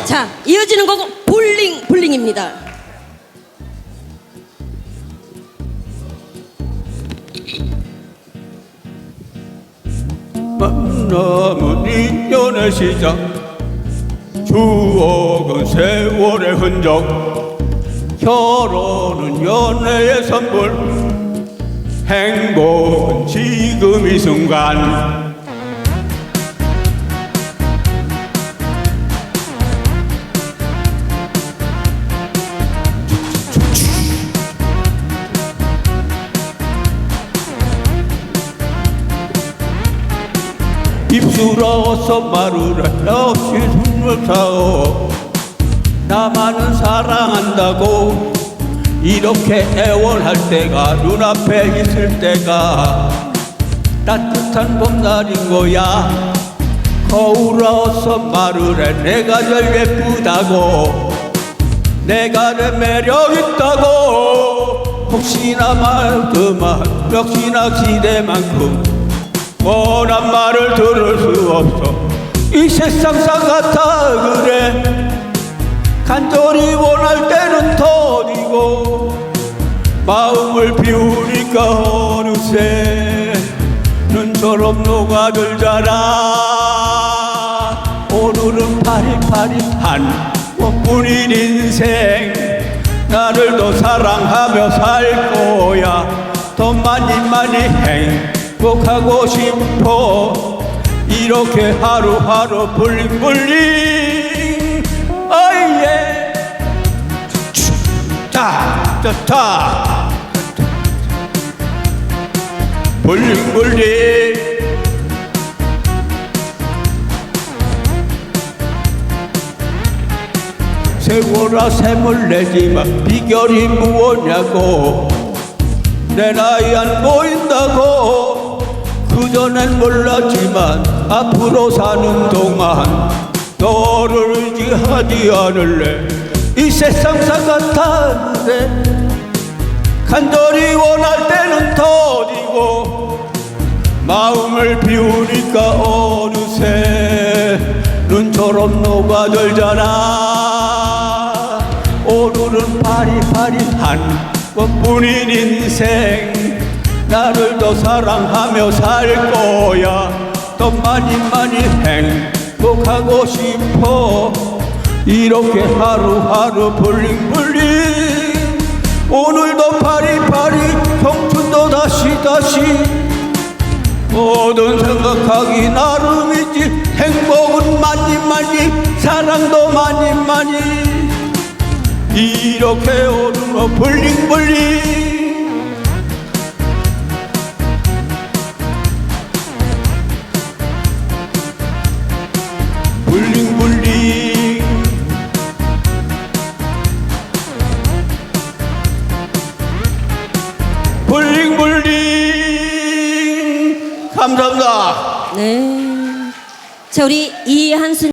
감사합니다. 자, 이어지는 곡은 볼링 볼링입니다. 만남은 인연의 시작 추억은 세월의 흔적 결혼은 연애의 선물 행복은 지금 이 순간 입술어서 말을 해 역시 숨을 타오. 나만은 사랑한다고 이렇게 애원할 때가 눈앞에 있을 때가 따뜻한 봄날인 거야. 거울어서 말을 해 내가 제일 예쁘다고. 내가 내 매력 있다고. 혹시나 말 그만 역시나 기대만큼 원한 말을 들을 수 없어. 이 세상 상 같아 그래. 간절히 원할 때는 더디고 마음을 비우니까 어느새 눈처럼 녹아들잖아 오늘은 파리파리한 것뿐인 인생. 나를 더 사랑하며 살 거야. 더 많이 많이 행 복하고 싶어. 이렇게 하루하루 블링블링. 아예. 타타타 블링블링. 세월아 샘을 내지만 비결이 무엇냐고. 내 나이 안 보인다고 그전엔 몰랐지만 앞으로 사는 동안 너를 의지하지 않을래. 이 세상 사 같았는데 간절히 원할 때는 더디고 마음을 비우니까 어느새 눈처럼 녹아들잖아. 오늘은 파리파리한 것뿐인 인생 나를 더 사랑하며 살 거야. 더 많이 많이 행복하고 싶어. 이렇게 하루하루 블링블링. 오늘도 파리파리 청춘도 다시 다시. 모든 생각하기 나름이지. 행복은 많이 많이 사랑도 많이 많이. 이렇게 오늘도 블링블링 감사합니다. 네. 자, 우리 이한순